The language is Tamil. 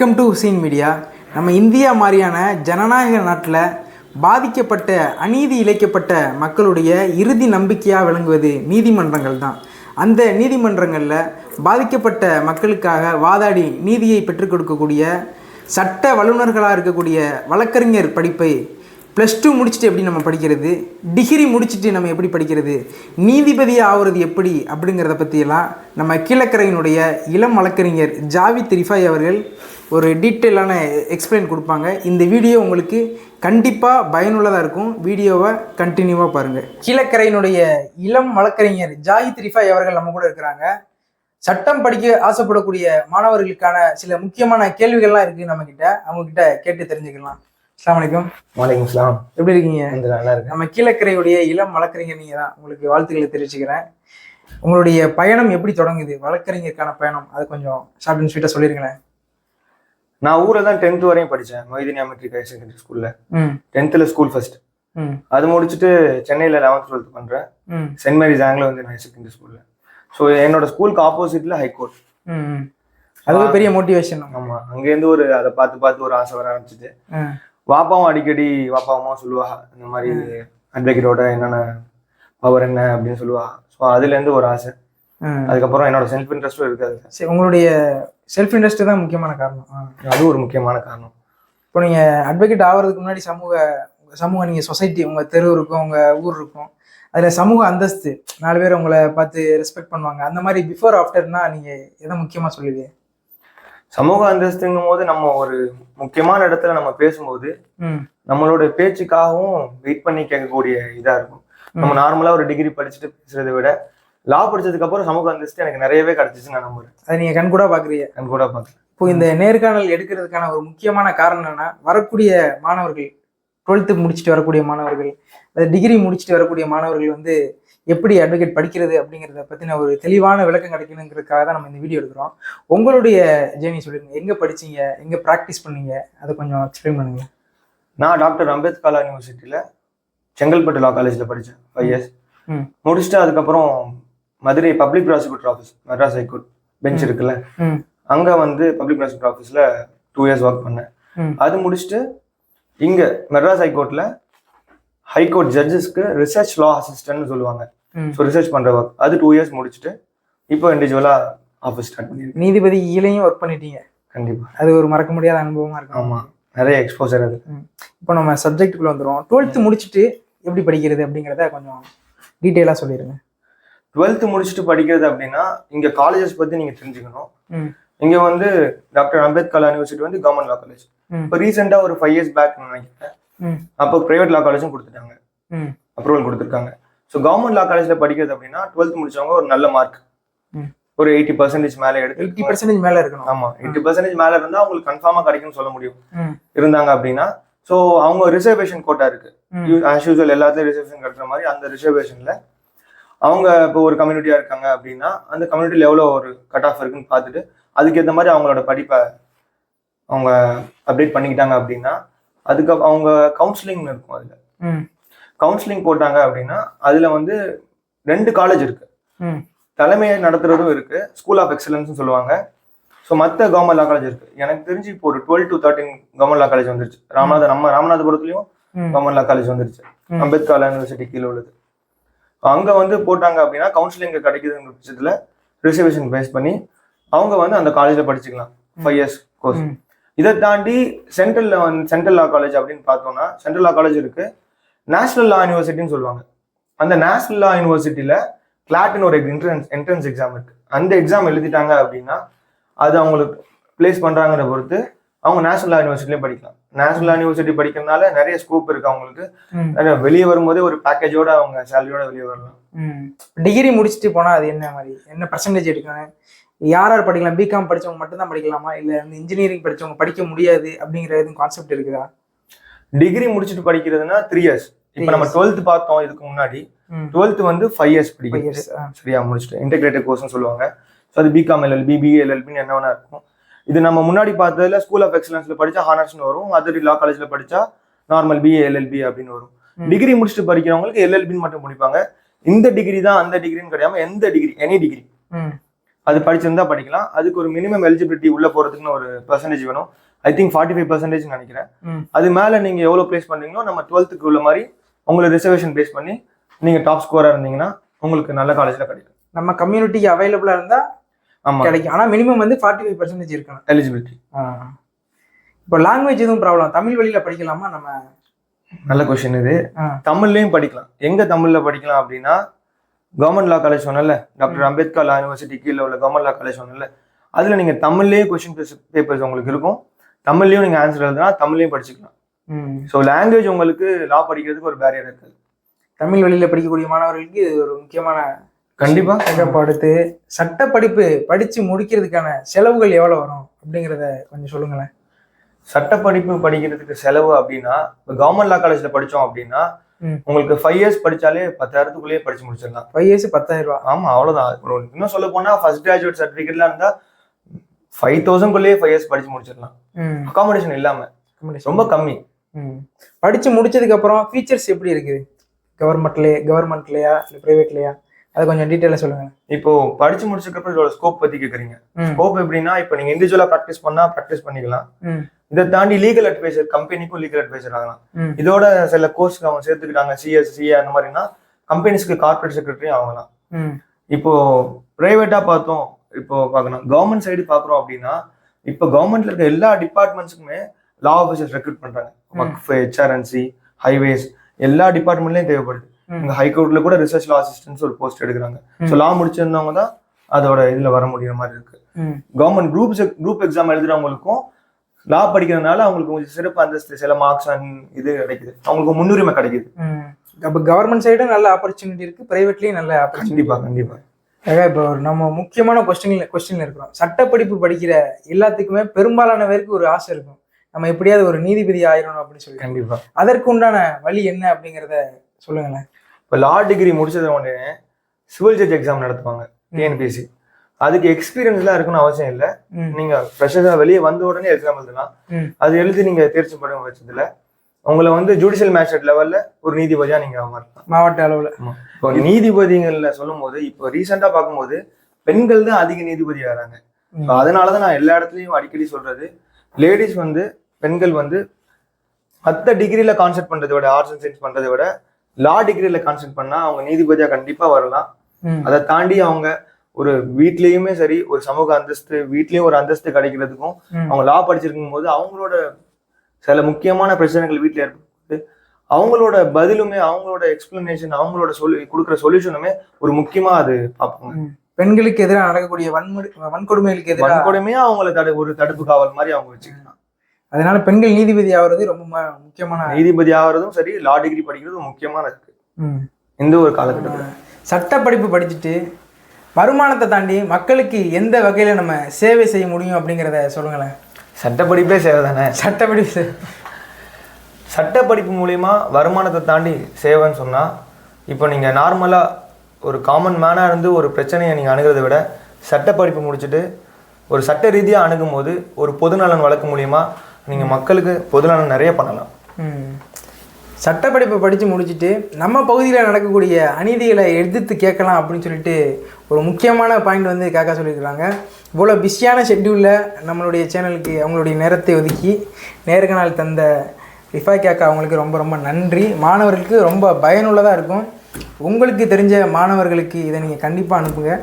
வெல்கம் டு ஹுசைன் மீடியா நம்ம இந்தியா மாதிரியான ஜனநாயக நாட்டில் பாதிக்கப்பட்ட அநீதி இழைக்கப்பட்ட மக்களுடைய இறுதி நம்பிக்கையாக விளங்குவது நீதிமன்றங்கள் தான். அந்த நீதிமன்றங்களில் பாதிக்கப்பட்ட மக்களுக்காக வாதாடி நீதியை பெற்றுக் கொடுக்கக்கூடிய சட்ட வல்லுநர்களாக இருக்கக்கூடிய வழக்கறிஞர் படிப்பை ப்ளஸ் டூ முடிச்சுட்டு எப்படி நம்ம படிக்கிறது? டிகிரி முடிச்சுட்டு நம்ம எப்படி படிக்கிறது? நீதிபதி ஆகிறது எப்படி? அப்படிங்கிறத பற்றியெல்லாம் நம்ம கீழக்கரையினுடைய இளம் வழக்கறிஞர் ஜாவித் ரிஃபாய் அவர்கள் ஒரு டீட்டெயிலான எக்ஸ்பிளைன் கொடுப்பாங்க. இந்த வீடியோ உங்களுக்கு கண்டிப்பாக பயனுள்ளதாக இருக்கும். வீடியோவை கண்டினியூவாக பாருங்கள் கீழக்கரையினுடைய இளம் வழக்கறிஞர் ஜாவித் ரிஃபாய் அவர்கள் நம்ம கூட இருக்கிறாங்க. சட்டம் படிக்க ஆசைப்படக்கூடிய மாணவர்களுக்கான சில முக்கியமான கேள்விகள்லாம் இருக்குது நம்மக்கிட்ட அவங்கக்கிட்ட கேட்டு தெரிஞ்சுக்கலாம். அஸ்ஸலாமு அலைக்கும் வணக்கம் இஸ்லாம் எப்படி இருக்கீங்க? வந்து நல்லா இருக்கு நம்ம கீழக்கரையுடைய இளம் வழக்கறிஞர் நீங்க தான். உங்களுக்கு வாழ்த்துக்களை தெரிவிச்சுக்கிறேன். உங்களுடைய பயணம் எப்படி தொடங்குது? வழக்கறிஞருக்கான பயணம். அது கொஞ்சம் ஷார்ட் அண்ட் ஸ்வீட்டாக சொல்லிருங்களேன். நான் ஊர்ல தான் டென்த் வரையும் படித்தேன் மொய்தீனியா மெட்ரிக் ஹையர் செகண்டரி ஸ்கூல்ல டென்த்தில் ஸ்கூல் ஃபர்ஸ்ட் அது முடிச்சுட்டு சென்னையில் லெவன்த் டுவெல்த் பண்ணுறேன் சென்ட் மேரிஸ் ஆங்கிலோ வந்து ஹையர் செகண்டரி ஸ்கூல்ல ஸோ என்னோட ஸ்கூலுக்கு ஆப்போசிட்ல ஹைகோர்ட். அதுவே பெரிய மோட்டிவேஷன் ஆமா. அங்கேருந்து ஒரு அதை பார்த்து பார்த்து ஒரு ஆசை வர ஆரம்பிச்சிட்டு வாப்பாவும் அடிக்கடி வாப்பாவும் சொல்லுவா இந்த மாதிரி அட்வொகேட்டோட என்னென்ன பவர் என்ன அப்படின்னு சொல்லுவா. ஸோ அதுலேருந்து ஒரு ஆசை. அதுக்கப்புறம் என்னோட செல்ஃப் இன்ட்ரெஸ்ட்டும் இருக்காது. சரி உங்களுடைய செல்ஃப் இன்ட்ரெஸ்ட் தான் முக்கியமான காரணம். அது ஒரு முக்கியமான காரணம். இப்போ நீங்கள் அட்வொகேட் ஆகிறதுக்கு முன்னாடி சமூக சமூக நீங்கள் சொசைட்டி உங்கள் தெரு இருக்கும் உங்கள் ஊர் இருக்கும். அதில் சமூக அந்தஸ்து நாலு பேர் உங்களை பார்த்து ரெஸ்பெக்ட் பண்ணுவாங்க. அந்த மாதிரி பிஃபோர் ஆஃப்டர்னா நீங்கள் எதை முக்கியமாக சொல்லுவீங்க? சமூக அந்தஸ்துங்கும் போது நம்ம ஒரு முக்கியமான இடத்துல நம்ம பேசும்போது நம்மளோட பேச்சுக்காகவும் வெயிட் பண்ணி கேட்கக்கூடிய இதா இருக்கும். நம்ம நார்மலா ஒரு டிகிரி படிச்சுட்டு பேசுறதை விட லா படிச்சதுக்கு அப்புறம் சமூக அந்தஸ்து எனக்கு நிறையவே கிடைச்சிச்சு நான் நம்புறேன். அதை நீங்கள் கண்கூடா பார்க்குறீங்க. கண் கூட பார்க்கல இப்போ இந்த நேர்காணல் எடுக்கிறதுக்கான ஒரு முக்கியமான காரணம் என்னன்னா வரக்கூடிய மாணவர்கள் டுவெல்த்து முடிச்சுட்டு வரக்கூடிய மாணவர்கள் அது டிகிரி முடிச்சுட்டு வரக்கூடிய மாணவர்கள் வந்து எப்படி அட்வொகேட் படிக்கிறது அப்படிங்கிறத பற்றின ஒரு தெளிவான விளக்கம் கிடைக்கணுங்கிறதுக்காக தான் நம்ம இந்த வீடியோ எடுக்கிறோம். உங்களுடைய ஜேர்னி சொல்லுங்க. எங்கே படிச்சீங்க? எங்கே ப்ராக்டிஸ் பண்ணீங்க? அதை கொஞ்சம் எக்ஸ்பிளைன் பண்ணுங்க. நான் டாக்டர் அம்பேத்கர் யூனிவர்சிட்டியில செங்கல்பட்டு லா காலேஜ்ல படித்தேன் ஃபைவ் இயர்ஸ். முடிச்சுட்டு அதுக்கப்புறம் Madurai public prosecutor office Madras high court bench. இருக்குல்ல? அங்க வந்து பப்ளிக் ப்ராசிக்யூட்டர் ஆஃபீஸ்ல டூ இயர்ஸ் ஒர்க் பண்ணேன். அது முடிச்சுட்டு இங்க மெட்ராஸ் ஹைகோர்ட்ல ஹைகோர்ட் ஜட்ஜஸ்க்கு ரிசர்ச் லா அசிஸ்டன்ட்னு சொல்லுவாங்க. ஸோ ரிசர்ச் பண்ற ஒர்க் அது டூ இயர்ஸ் முடிச்சுட்டு இப்போ இண்டிவிஜுவலா ஆஃபீஸ் ஸ்டார்ட் பண்ணியிருக்கேன் நீதிபதி ஈலையும் ஒர்க் பண்ணிட்டீங்க. கண்டிப்பா. அது ஒரு மறக்க முடியாத அனுபவமா இருக்கும். ஆமா. நிறைய எக்ஸ்போசர் அது. இப்போ நம்ம சப்ஜெக்ட்டுக்குள்ள வந்துடும் டுவெல்த்து முடிச்சுட்டு எப்படி படிக்கிறது அப்படிங்கிறத கொஞ்சம் டீட்டெயிலாக சொல்லிடுங்க டுவெல்த் முடிச்சுட்டு படிக்கிறது அப்படின்னா இங்க காலேஜஸ் பத்தி நீங்க தெரிஞ்சுக்கணும். இங்க வந்து டாக்டர் அம்பேத்கர் யூனிவர்சிட்டி வந்து கவர்மெண்ட் லா காலேஜ். இப்போ ரீசெண்டா ஒரு ஃபைவ் இயர்ஸ் பேக் நினைக்கிறேன். அப்போ பிரைவேட் லா காலேஜும் கொடுத்துட்டாங்க. அப்ரூவல் கொடுத்துருக்காங்க. ஸோ கவர்மெண்ட் லா காலேஜ்ல படிக்கிறது அப்படின்னா டுவெல்த் முடிச்சவங்க ஒரு நல்ல மார்க். ஒரு எயிட்டி பர்சன்டேஜ் மேலே எடுத்து எயிட்டி பர்சன்டேஜ் மேலே இருக்கணும். ஆமா எயிட்டி பர்சன்டேஜ் மேல இருந்தா அவங்களுக்கு கன்ஃபார்மா கிடைக்கும்னு சொல்ல முடியும். இருந்தாங்க அப்படின்னா ஸோ அவங்க ரிசர்வேஷன் கோட்டா இருக்கு. ஆஸ் யூஸ்வல் எல்லாத்துலயும் ரிசர்வேஷன் கிடைக்கிற மாதிரி அந்த ரிசர்வேஷன்ல அவங்க இப்போ ஒரு கம்யூனிட்டியா இருக்காங்க அப்படின்னா அந்த கம்யூனிட்டியில் எவ்வளோ ஒரு கட் ஆஃப் இருக்குன்னு பார்த்துட்டு அதுக்கேற்ற மாதிரி அவங்களோட படிப்பை அவங்க அப்டேட் பண்ணிக்கிட்டாங்க அப்படின்னா அதுக்கு அவங்க கவுன்சிலிங் இருக்கும் அதுல. கவுன்சிலிங் போட்டாங்க அப்படின்னா அதுல வந்து ரெண்டு காலேஜ் இருக்கு. தலைமையை நடத்துறதும் இருக்கு ஸ்கூல் ஆஃப் எக்ஸலன்ஸ் சொல்லுவாங்க. ஸோ மற்ற கவர்மெண்ட் லா காலேஜ் இருக்கு. எனக்கு தெரிஞ்சு இப்போ ஒரு twelve to thirteen government law college வந்துருச்சு. ராமநாத நம்ம ராமநாதபுரத்துலயும் கவர்மெண்ட் லா காலேஜ் வந்துருச்சு. அம்பேத்கர் யூனிவர்சிட்டி கீழே உள்ளது. அங்க வந்து போட்டாங்க அப்படின்னா கவுன்சிலிங் கிடைக்குதுங்கிற பட்சத்துல ரிசர்வேஷன் பேஸ் பண்ணி அவங்க வந்து அந்த காலேஜ்ல படிச்சுக்கலாம். Five years course. இதை தாண்டி சென்ட்ரல்ல வந்து சென்ட்ரல் லா காலேஜ் அப்படின்னு பார்த்தோம்னா சென்ட்ரல் லா காலேஜ் இருக்கு. நேஷனல் லா யூனிவர்சிட்டின்னு சொல்லுவாங்க. அந்த நேஷனல் லா யூனிவர்சிட்டியில கிளாட்னு ஒரு என்ட்ரன்ஸ் என்ட்ரன்ஸ் எக்ஸாம் இருக்கு. அந்த எக்ஸாம் எழுதிட்டாங்க அப்படின்னா அது அவங்களுக்கு பிளேஸ் பண்றாங்கிற பொறுத்து அவங்க நேஷனல் லா யூனிவர்சிட்டிலையும் படிக்கலாம். நேஷனல் யூனிவர்சிட்டி படிக்கிறதுனால நிறைய ஸ்கோப் இருக்கு அவங்களுக்கு. வெளியே வரும்போதே ஒரு பேக்கேஜோட அவங்க சேலரியோட வெளியே வரலாம். டிகிரி முடிச்சுட்டு போனால் அது என்ன மாதிரி? என்ன பர்சன்டேஜ் எடுக்கணும்? யார் யார் படிக்கலாம்? பிகாம் படிச்சவங்க மட்டும்தான் படிக்கலாமா? இல்லை இன்ஜினியரிங் படிச்சவங்க படிக்க முடியாது அப்படிங்கிற எதுவும் கான்செப்ட் இருக்குதா? டிகிரி முடிச்சுட்டு படிக்கிறதுனா த்ரீ இயர்ஸ் இப்போ நம்ம டுவெல்த் பார்த்தோம் இதுக்கு முன்னாடி. டுவெல்த் வந்து ஃபைவ் இயர்ஸ் படிக்கிறது சரியா முடிச்சுட்டு. இன்டெகிரேட்டட் கோர்ஸ்னு சொல்லுவாங்க. ஸோ அது பிகாம் எல்எல்பி பிஏ எல்எல்பின்னு என்ன வேணா இருக்கும். இது நம்ம முன்னாடி பார்த்ததுல ஸ்கூல் ஆஃப் எக்ஸலன்ஸ்ல படிச்சா ஹானர்ஸ்னு வரும் அதர் லா காலேஜ்ல படிச்சா நார்மல் பிஏ எல்எல்பி அப்படின்னு வரும். டிகிரி முடிச்சுட்டு படிக்கிறவங்களுக்கு எல்எல்பின்னு மட்டும் முடிப்பாங்க. இந்த டிகிரி தான் அந்த டிகிரின்னு கிடையாம எந்த டிகிரி எனி டிகிரி அது படிச்சிருந்தா படிக்கலாம். அதுக்கு ஒரு மினிமம் எலிஜிபிலிட்டி உள்ள போறதுக்குன்னு ஒரு பெர்சன்டேஜ் வேணும். I think forty five percentage நினைக்கிறேன். அது மேல நீங்க எவ்வளவு பிளேஸ் பண்றீங்களோ நம்ம டுவெல்த்துக்கு உள்ள மாதிரி உங்களை ரிசர்வேஷன் பேஸ் பண்ணி நீங்க டாப் ஸ்கோரா இருந்தீங்கன்னா உங்களுக்கு நல்ல காலேஜ்ல கிடைக்கும் நம்ம கம்யூனிட்டிக்கு அவைலபிளாக இருந்தால் ஆமா கிடைக்கும். ஆனால் மினிமம் வந்து ஃபார்ட்டி ஃபைவ் பர்சன்டேஜ் இருக்கணும் எலிஜிபிலிட்டி. இப்போ லாங்குவேஜ் எதுவும் ப்ராப்ளம் தமிழ் வழியில் படிக்கலாமா? நம்ம நல்ல கொஸ்டின் இது. தமிழ்லயும் படிக்கலாம். எங்க தமிழ்ல படிக்கலாம் அப்படின்னா கவர்மெண்ட் லா காலேஜ் சொன்னல டாக்டர் அம்பேத்கர் லா யூனிவர்சிட்டி கீழே உள்ள கவர்மெண்ட் லா காலேஜ் சொன்னல அதுல நீங்க தமிழ்லயே கொஸ்டின் பேப்பர்ஸ் உங்களுக்கு இருக்கும். தமிழ்லயும் நீங்க ஆன்சர் எழுதுனா தமிழ்லயும் படிச்சுக்கலாம். ம். ஸோ லாங்குவேஜ் உங்களுக்கு லா படிக்கிறதுக்கு ஒரு பேரியர் இருக்காது தமிழ் வழியில் படிக்கக்கூடிய மாணவர்களுக்கு இது ஒரு முக்கியமான கண்டிப்பா. இப்போ அடுத்து சட்ட படிப்பு படித்து முடிக்கிறதுக்கான செலவுகள் எவ்வளோ வரும் அப்படிங்கிறத கொஞ்சம் சொல்லுங்களேன். சட்ட படிப்பு படிக்கிறதுக்கு செலவு அப்படின்னா இப்போ கவர்மெண்ட் லா காலேஜ்ல படிச்சோம் அப்படின்னா. உங்களுக்கு ஃபைவ் இயர்ஸ் படிச்சாலே பத்தாயிரத்துக்குள்ளேயே படிச்சு முடிச்சிடலாம். ஃபைவ் இயர்ஸ் பத்தாயிரம் ரூபா ஆமா அவ்வளவுதான். இன்னும் சொல்ல போனா ஃபர்ஸ்ட் கிராஜுவேட் சர்டிஃபிகேட்லாம் இருந்தா ஃபைவ் தௌசண்ட்குள்ளேயே ஃபைவ் இயர்ஸ் படிச்சு முடிச்சிடலாம். அகாமடேஷன் இல்லாம. ரொம்ப கம்மி. ம். படித்து முடிச்சதுக்கப்புறம் ஃபீச்சர்ஸ் எப்படி இருக்குது? கவர்மெண்ட்லேயே கவர்மெண்ட்லையா இல்லை ப்ரைவேட்லையா அது கொஞ்சம் டீட்டெயிலாக சொல்லுங்கள் இப்போ படிச்சு முடிச்சதுக்கப்புறம் இதோட ஸ்கோப் பத்தி கேக்குறீங்க. ஸ்கோப் எப்படின்னா இப்போ நீங்க இண்டிவிஜுவலா ப்ராக்டிஸ் பண்ணா ப்ராக்டிஸ் பண்ணிக்கலாம். இதை தாண்டி லீகல் அட்வைசர் கம்பெனிக்கும் லீகல் அட்வைசர் ஆகலாம். இதோட சில கோர்ஸ் அவங்க சேர்த்துக்கிட்டாங்க சிஎஸ் சிஏ அந்த மாதிரினா கம்பெனிஸ்க்கு கார்பரேட் செக்ரட்டரியும் ஆகலாம். இப்போ பிரைவேட்டா பார்த்தோம் இப்போ பார்க்கணும் கவர்மெண்ட் சைடு பார்க்குறோம் அப்படின்னா இப்போ கவர்மெண்ட்ல இருக்க எல்லா டிபார்ட்மெண்ட்ஸுக்குமே லா ஆஃபீஸர்ஸ் ரெக்ரூட் பண்றாங்க. ஹெச்ஆர்என்சி ஹைவேஸ் எல்லா டிபார்ட்மெண்ட்லயும் தேவைப்படுது. இங்க ஹைகோர்ட்ல கூட ரிசர்ச் லா அசிஸ்டன்ஸ் ஒரு போஸ்ட் எடுக்கிறாங்க. ஸோ லா முடிச்சிருந்தவங்க தான் அதோட இதுல வர முடியுற மாதிரி இருக்கு. கவர்மெண்ட் குரூப் குரூப் எக்ஸாம் எழுதுறவங்களுக்கும் லா படிக்கிறதுனால அவங்களுக்கு கொஞ்சம் சிறப்பு அந்தஸ்து சில மார்க்ஸ் அண்ட் இது கிடைக்குது. அவங்களுக்கு முன்னுரிமை கிடைக்குது. அப்போ கவர்மெண்ட் சைடும் நல்ல ஆப்பர்ச்சுனிட்டி இருக்குது ப்ரைவேட்லேயும் நல்ல ஆப்பர்ச்சுனிட்டி கண்டிப்பா கண்டிப்பா. ஆக இப்போ ஒரு நம்ம முக்கியமான கொஸ்டின்ல கொஸ்டின்ல இருக்கிறோம். சட்டப்படிப்பு படிக்கிற எல்லாத்துக்குமே பெரும்பாலான பேருக்கு ஒரு ஆசை இருக்கும். நம்ம எப்படியாவது ஒரு நீதிபதி ஆயிரணும் அப்படின்னு சொல்லி கண்டிப்பா. அதற்கு உண்டான வழி என்ன அப்படிங்கிறத சொல்லுங்களேன். இப்போ லா டிகிரி முடிச்சத உடனே சிவில் ஜட்ஜ் எக்ஸாம் நடத்துவாங்க டிஎன்பிஎஸ்சி அதுக்கு எக்ஸ்பீரியன்ஸ்லாம் இருக்குன்னு அவசியம் இல்லை. ம். நீங்க ஃப்ரெஷராக வெளியே வந்த உடனே எக்ஸாம் எழுதலாம். அது எழுதி நீங்க தேர்ச்சி பெறும் பட்சத்துல உங்களை வந்து ஜுடிஷியல் மேஜிஸ்ட்ரேட் லெவல்ல ஒரு நீதிபதியா நீங்க மாறலாம் மாவட்ட அளவில். இப்போ நீதிபதிகள்ல சொல்லும்போது இப்போ ரீசெண்டா பார்க்கும்போது பெண்கள் தான் அதிக நீதிபதி. So அதனாலதான் நான் எல்லா இடத்துலயும் அடிக்கடி சொல்றது லேடிஸ் வந்து பெண்கள் வந்து மற்ற டிகிரியில கான்சென்ட் பண்றதை விட ஆர்ட்ஸ் அண்ட் சயின்ஸ் பண்றதை விட லா டிகிரியில கான்சென்ட் பண்ணா அவங்க நீதிபதியா கண்டிப்பா வரலாம் அதை தாண்டி அவங்க ஒரு வீட்லயுமே சரி ஒரு சமூக அந்தஸ்து வீட்லயும் ஒரு அந்தஸ்து கிடைக்கிறதுக்கும். அவங்க லா படிச்சிருக்கும் போது அவங்களோட சில முக்கியமான பிரச்சனைகள் வீட்ல ஏற்படுது அவங்களோட பதிலுமே அவங்களோட எக்ஸ்பிளனேஷன் அவங்களோட சொல்லி கொடுக்குற சொல்யூஷனுமே ஒரு முக்கியமா அது பார்ப்பாங்க ம். பெண்களுக்கு எதிராக நடக்கக்கூடிய வன்முறை வன்கொடுமைகளுக்கு எதிராக வன்கொடுமையே அவங்கள தடு ஒரு தடுப்பு காவல் மாதிரி அவங்க வச்சுக்கலாம் அதனால பெண்கள் நீதிபதி ஆகிறது ரொம்ப முக்கியமான நீதிபதி ஆகிறதும் சரி லா டிகிரி படிக்கிறதும் முக்கியமான இருக்கு. இந்த ஒரு காலகட்டத்தில். சட்ட படிப்பு படிச்சுட்டு வருமானத்தை தாண்டி மக்களுக்கு எந்த வகையில் நம்ம சேவை செய்ய முடியும் அப்படிங்கிறத சொல்லுங்களேன். சட்ட படிப்பே சேவை தானே? சட்ட படிப்பு சட்ட படிப்பு மூலியமா வருமானத்தை தாண்டி சேவைன்னு சொன்னா இப்போ நீங்க நார்மலா ஒரு காமன் மேனா இருந்து ஒரு பிரச்சனையை நீங்க அணுகிறதை விட சட்ட படிப்பு முடிச்சுட்டு ஒரு சட்ட ரீதியா அணுகும் போது ஒரு பொதுநலன் வழக்கு மூலியமா நீங்கள் மக்களுக்கு பொதுநலன் நிறைய பண்ணலாம். சட்டப்படிப்பை படித்து முடிச்சுட்டு நம்ம பகுதியில் நடக்கக்கூடிய அநீதிகளை எதிர்த்து கேட்கலாம் அப்படின்னு சொல்லிட்டு ஒரு முக்கியமான பாயிண்ட் வந்து காக்கா சொல்லியிருக்கிறாங்க. இவ்வளோ பிஸியான ஷெட்யூலில் நம்மளுடைய சேனலுக்கு அவங்களுடைய நேரத்தை ஒதுக்கி நேர்காணல் தந்த ரிஃபா கேக்கா அவங்களுக்கு ரொம்ப ரொம்ப நன்றி. மாணவர்களுக்கு ரொம்ப பயனுள்ளதாக இருக்கும். உங்களுக்கு தெரிஞ்ச மாணவர்களுக்கு இதை நீங்கள் கண்டிப்பாக அனுப்புங்க.